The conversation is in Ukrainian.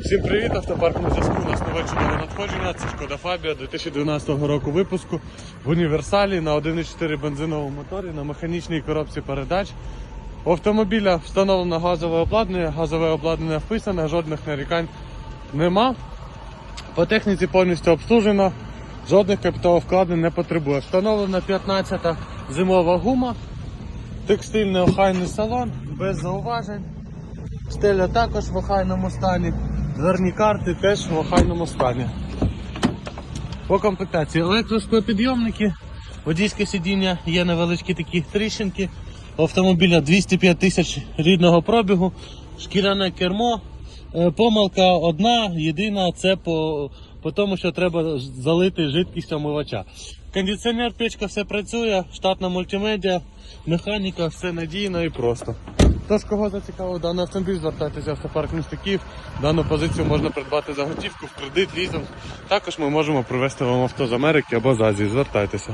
Всім привіт, автопарк на зв'язку. У нас нове чудове надходження. Це Шкода Фабія 2012 року випуску в універсалі на 1,4 бензиновому моторі на механічній коробці передач. У автомобіля встановлено газове обладнання, газове обладнання вписане, жодних нарікань нема. По техніці повністю обслужено, жодних капіталовкладень не потребує. Встановлена 15-та зимова гума, текстильний охайний салон, без зауважень. Стеля також в охайному стані. Дверні карти теж в охайному стані. По комплектації електросклопідйомники, водійське сидіння, є невеличкі такі тріщинки. Автомобіля 205 тисяч рідного пробігу, шкіряне кермо. Е, Помилка одна, єдина, це по, по тому, що треба залити жидкість омивача. Кондиціонер, печка, все працює, штатна мультимедіа, механіка, все надійно і просто. Тож, кого зацікавив даний автомобіль, звертайтеся в автопарк міста. Дану позицію можна придбати за готівку, в кредит, лізом. Також ми можемо привезти вам авто з Америки або з Азії. Звертайтеся.